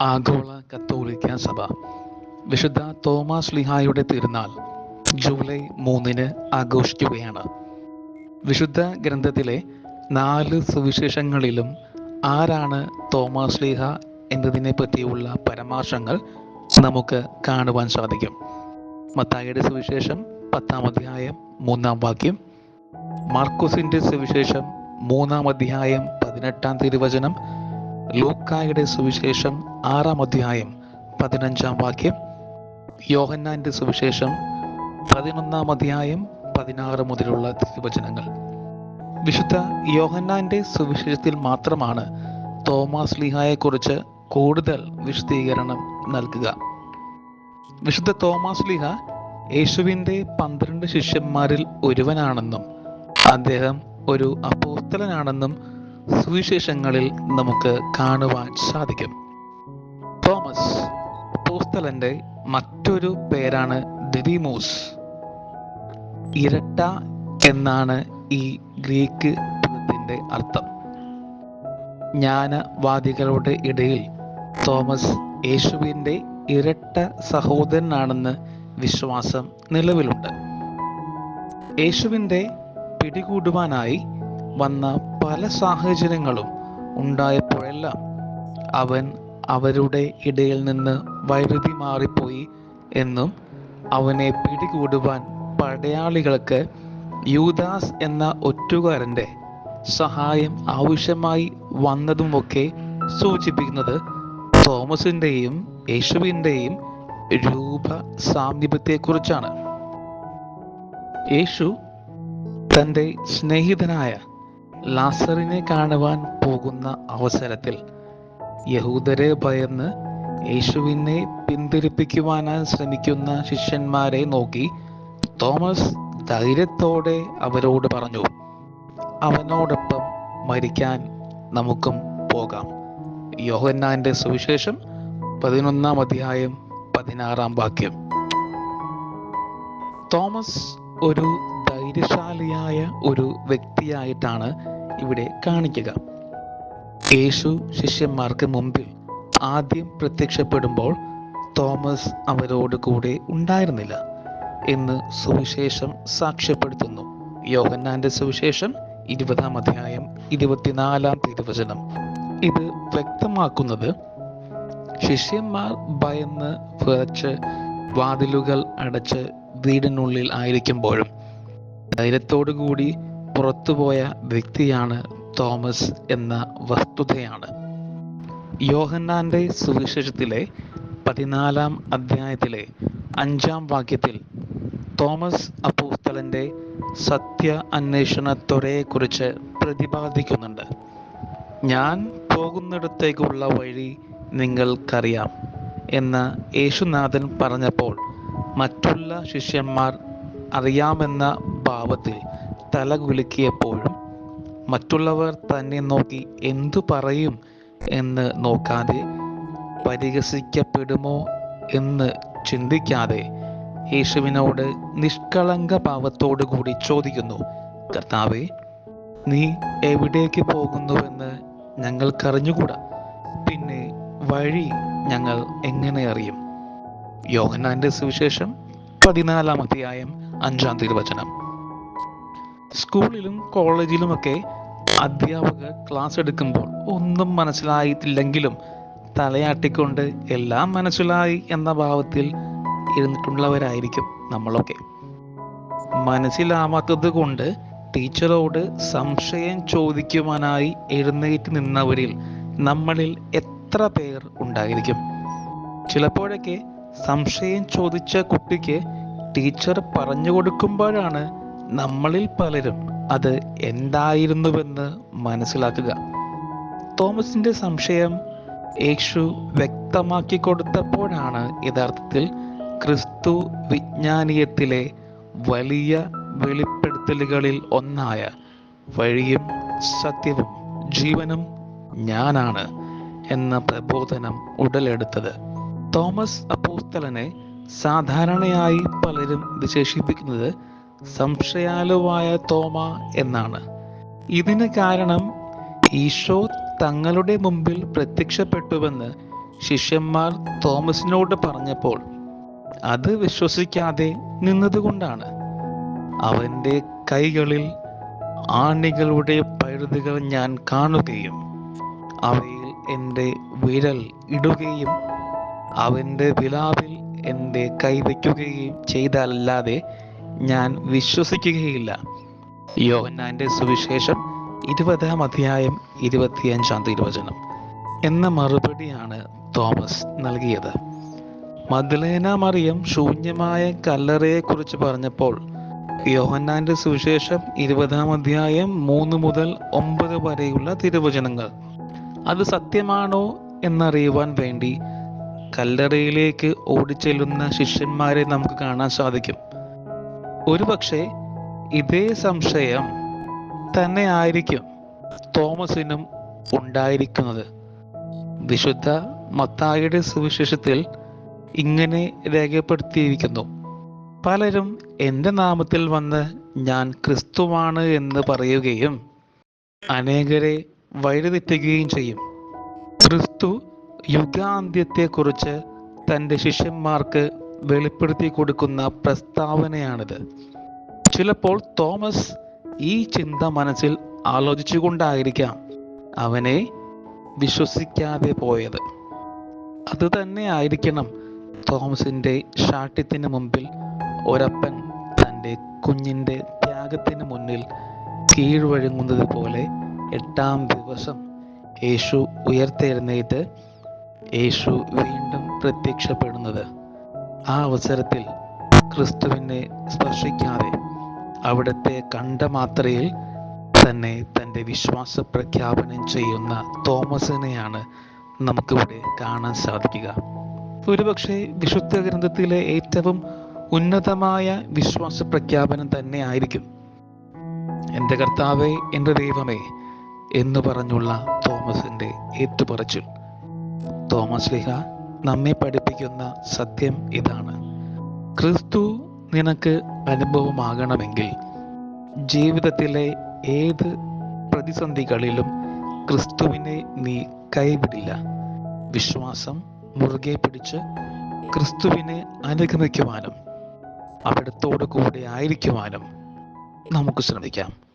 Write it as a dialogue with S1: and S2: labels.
S1: ആഗോള കത്തോലിക്ക സഭ. വിശുദ്ധ തോമസ് ലിഹായുടെ തിരുനാൾ ജൂലൈ മൂന്നിന് ആഘോഷിക്കുകയാണ്. വിശുദ്ധ ഗ്രന്ഥത്തിലെ നാല് സുവിശേഷങ്ങളിലും ആരാണ് തോമസ് ലിഹ എന്നതിനെ പറ്റിയുള്ള പരാമർശങ്ങൾ നമുക്ക് കാണുവാൻ സാധിക്കും. മത്തായിയുടെ സുവിശേഷം പത്താം അധ്യായം മൂന്നാം വാക്യം. മാർക്കോസിന്റെ സുവിശേഷം മൂന്നാം അധ്യായം പതിനെട്ടാം തിരുവചനം. ലൂക്കായുടെ സുവിശേഷം ആറാം അധ്യായം പതിനഞ്ചാം വാക്യം. യോഹന്നാന്റെ സുവിശേഷം പതിനൊന്നാം അധ്യായം പതിനാറ് മുതലുള്ള തിരുവചനങ്ങൾ. വിശുദ്ധ യോഹന്നാന്റെ സുവിശേഷത്തിൽ മാത്രമാണ് തോമസ് ലീഹായെക്കുറിച്ച് കൂടുതൽ വിശദീകരണം നൽകുക. വിശുദ്ധ തോമസ് ലീഹ യേശുവിന്റെ പന്ത്രണ്ട് ശിഷ്യന്മാരിൽ ഒരുവനാണെന്നും അദ്ദേഹം ഒരു അപ്പോസ്തലനാണെന്നും സുവിശേഷങ്ങളിൽ നമുക്ക് കാണുവാൻ സാധിക്കും. തോമസ്. അപ്പോസ്തലന്റെ മറ്റൊരു പേരാണ് ദിദിമോസ്. ഇരട്ട എന്നാണ് ഈ ഗ്രീക്ക് പദത്തിന്റെ അർത്ഥം. ജ്ഞാനവാദികളുടെ ഇടയിൽ തോമസ് യേശുവിന്റെ ഇരട്ട സഹോദരനാണെന്ന് വിശ്വാസം നിലവിലുണ്ട്. യേശുവിന്റെ പിടികൂടുവാനായി വന്ന പല സാഹചര്യങ്ങളും ഉണ്ടായപ്പോഴെല്ലാം അവൻ അവരുടെ ഇടയിൽ നിന്ന് വൈരുതി മാറിപ്പോയി എന്നും അവനെ പിടികൂടുവാൻ പടയാളികൾക്ക് യൂദാസ് എന്ന ഒറ്റുകാരന്റെ സഹായം ആവശ്യമായി വന്നതുമൊക്കെ സൂചിപ്പിക്കുന്നത് തോമസിന്റെയും യേശുവിന്റെയും രൂപ സാമീപ്യത്തെക്കുറിച്ചാണ് യേശു തന്റെ സ്നേഹിതനായ ലാസറിനെ കാണുവാൻ പോകുന്ന അവസരത്തിൽ യഹൂദരെ ഭയന്ന് യേശുവിനെ പിന്തിരിപ്പിക്കുവാനായി ശ്രമിക്കുന്ന ശിഷ്യന്മാരെ നോക്കി തോമസ് ധൈര്യത്തോടെ അവരോട് പറഞ്ഞു അവനോടൊപ്പം മരിക്കാൻ നമുക്കും പോകാം. യോഹന്നാന്റെ സുവിശേഷം പതിനൊന്നാം അധ്യായം പതിനാറാം വാക്യം. തോമസ് ഒരു ധൈര്യശാലിയായ ഒരു വ്യക്തിയായിട്ടാണ് ഇവിടെ കാണിക്കുക. യേശു ശിഷ്യന്മാർക്ക് മുമ്പിൽ ആദ്യം പ്രത്യക്ഷപ്പെടുമ്പോൾ തോമസ് അവരോട് കൂടെ ഉണ്ടായിരുന്നില്ല എന്ന് സുവിശേഷം സാക്ഷ്യപ്പെടുത്തുന്നു. യോഹന്നാന്റെ സുവിശേഷം ഇരുപതാം അധ്യായം ഇരുപത്തിനാലാം തിരുവചനം. ഇത് വ്യക്തമാക്കുന്നത് ശിഷ്യന്മാർ ഭയന്ന് വിറച്ച് വാതിലുകൾ അടച്ച് വീടിനുള്ളിൽ ആയിരിക്കുമ്പോഴും ധൈര്യത്തോടു കൂടി പുറത്തുപോയ വ്യക്തിയാണ് തോമസ് എന്ന വസ്തുതയാണ്. യോഹന്നാന്റെ സുവിശേഷത്തിലെ പതിനാലാം അധ്യായത്തിലെ അഞ്ചാം വാക്യത്തിൽ തോമസ് അപ്പൂസ്തലന്റെ സത്യ അന്വേഷണത്വരെക്കുറിച്ച് പ്രതിപാദിക്കുന്നുണ്ട്. ഞാൻ പോകുന്നിടത്തേക്കുള്ള വഴി നിങ്ങൾക്കറിയാം എന്ന് യേശുനാഥൻ പറഞ്ഞപ്പോൾ മറ്റുള്ള ശിഷ്യന്മാർ അറിയാമെന്ന ഭാവത്തിൽ തല കുലുക്കിയപ്പോഴും മറ്റുള്ളവർ തന്നെ നോക്കി എന്തു പറയും എന്ന് നോക്കാതെ പരിഹസിക്കപ്പെടുമോ എന്ന് ചിന്തിക്കാതെ യേശുവിനോട് നിഷ്കളങ്ക ഭാവത്തോടു കൂടി ചോദിക്കുന്നു. കർത്താവെ നീ എവിടേക്ക് പോകുന്നുവെന്ന് ഞങ്ങൾക്കറിഞ്ഞുകൂടാ? പിന്നെ വഴി ഞങ്ങൾ എങ്ങനെ അറിയും? യോഹനാന്റെ സുവിശേഷം പതിനാലാം അധ്യായം അഞ്ചാം തിരുവചനം. സ്കൂളിലും കോളേജിലുമൊക്കെ അധ്യാപകർ ക്ലാസ് എടുക്കുമ്പോൾ ഒന്നും മനസ്സിലായിട്ടില്ലെങ്കിലും തലയാട്ടിക്കൊണ്ട് എല്ലാം മനസ്സിലായി എന്ന ഭാവത്തിൽ ഇരുന്നിട്ടുള്ളവരായിരിക്കും നമ്മളൊക്കെ. മനസ്സിലാവാത്തത് കൊണ്ട് ടീച്ചറോട് സംശയം ചോദിക്കുവാനായി എഴുന്നേറ്റ് നിന്നവരിൽ നമ്മളിൽ എത്ര പേർ ഉണ്ടായിരിക്കും? ചിലപ്പോഴൊക്കെ സംശയം ചോദിച്ച കുട്ടിക്ക് ടീച്ചർ പറഞ്ഞു കൊടുക്കുമ്പോഴാണ് നമ്മളിൽ പലരും അത് എന്തായിരുന്നുവെന്ന് മനസ്സിലാക്കുക. തോമസിന്റെ സംശയം യേശു വ്യക്തമാക്കി കൊടുത്തപ്പോഴാണ് യഥാർത്ഥത്തിൽ ക്രിസ്തു വിജ്ഞാനീയത്തിലെ വലിയ വെളിപ്പെടുത്തലുകളിൽ ഒന്നായ വഴിയും സത്യവും ജീവനും ഞാനാണ് എന്ന പ്രബോധനം ഉടലെടുത്തത്. തോമസ് അപ്പോസ്തലനെ സാധാരണയായി പലരും വിശേഷിപ്പിക്കുന്നത് സംശയാലുവായ തോമ എന്നാണ്. ഇതിന് കാരണം ഈശോ തങ്ങളുടെ മുമ്പിൽ പ്രത്യക്ഷപ്പെട്ടുവെന്ന് ശിഷ്യന്മാർ തോമസിനോട് പറഞ്ഞപ്പോൾ അത് വിശ്വസിക്കാതെ നിന്നതുകൊണ്ടാണ്. അവന്റെ കൈകളിൽ ആണികളുടെ പഴുതുകൾ ഞാൻ കാണുകയും അവയിൽ എന്റെ വിരൽ ഇടുകയും അവന്റെ വിലാവിൽ എന്റെ കൈവയ്ക്കുകയും ചെയ്താലല്ലാതെ ഞാൻ വിശ്വസിക്കുകയില്ല. യോഹന്നാന്റെ സുവിശേഷം ഇരുപതാം അധ്യായം ഇരുപത്തിയഞ്ചാം തിരുവചനം എന്ന മറുപടിയാണ് തോമസ് നൽകിയത്. മദ്ലേന മറിയം ശൂന്യമായ കല്ലറയെക്കുറിച്ച് പറഞ്ഞപ്പോൾ യോഹന്നാന്റെ സുവിശേഷം ഇരുപതാം അധ്യായം മൂന്ന് മുതൽ ഒമ്പത് വരെയുള്ള തിരുവചനങ്ങൾ. അത് സത്യമാണോ എന്നറിയുവാൻ വേണ്ടി കല്ലറയിലേക്ക് ഓടിച്ചെല്ലുന്ന ശിഷ്യന്മാരെ നമുക്ക് കാണാൻ സാധിക്കും. ഒരുപക്ഷെ ഇതേ സംശയം തന്നെ ആയിരിക്കും തോമസിനും ഉണ്ടായിരിക്കുന്നത്. വിശുദ്ധ മത്തായിയുടെ സുവിശേഷത്തിൽ ഇങ്ങനെ രേഖപ്പെടുത്തിയിരിക്കുന്നു. പലരും എന്റെ നാമത്തിൽ വന്ന് ഞാൻ ക്രിസ്തുവാണ് എന്ന് പറയുകയും അനേകരെ വഴിതെറ്റുകയും ചെയ്യും. ക്രിസ്തു യുഗാന്ത്യത്തെക്കുറിച്ച് തന്റെ ശിഷ്യന്മാർക്ക് വെളിപ്പെടുത്തി കൊടുക്കുന്ന പ്രസ്താവനയാണിത്. ചിലപ്പോൾ തോമസ് ഈ ചിന്ത മനസ്സിൽ ആലോചിച്ചുകൊണ്ടായിരിക്കാം അവനെ വിശ്വസിക്കാതെ പോയത്. അത് തന്നെ ആയിരിക്കണം തോമസിന്റെ ശാഠ്യത്തിന് മുമ്പിൽ ഒരപ്പൻ തന്റെ കുഞ്ഞിന്റെ ത്യാഗത്തിന് മുന്നിൽ കീഴ്വഴങ്ങുന്നത് പോലെ എട്ടാം ദിവസം യേശു ഉയർത്തെഴുന്നേറ്റ് യേശു വീണ്ടും പ്രത്യക്ഷപ്പെടുന്നത്. ആ അവസരത്തിൽ ക്രിസ്തുവിനെ സ്പർശിക്കാതെ അവിടുത്തെ കണ്ട മാത്രയിൽ തന്നെ തന്റെ വിശ്വാസ പ്രഖ്യാപനം ചെയ്യുന്ന തോമസിനെയാണ് നമുക്കിവിടെ കാണാൻ സാധിക്കുക. ഒരുപക്ഷെ വിശുദ്ധ ഗ്രന്ഥത്തിലെ ഏറ്റവും ഉന്നതമായ വിശ്വാസ പ്രഖ്യാപനം തന്നെ ആയിരിക്കും. എന്റെ കർത്താവെ എന്റെ ദൈവമേ എന്ന് പറഞ്ഞുള്ള തോമസിന്റെ ഏറ്റുപറച്ചിൽ. തോമസ് ലിഹ നമ്മെ പഠിപ്പിക്കുന്ന സത്യം ഇതാണ്. ക്രിസ്തു നിനക്ക് അനുഭവമാകണമെങ്കിൽ ജീവിതത്തിലെ ഏത് പ്രതിസന്ധികളിലും ക്രിസ്തുവിനെ നീ കൈവിടില്ല. വിശ്വാസം മുറുകെ പിടിച്ച് ക്രിസ്തുവിനെ അനുഗമിക്കുവാനും അവിടത്തോടു കൂടെ ആയിരിക്കുവാനും നമുക്ക് ശ്രമിക്കാം.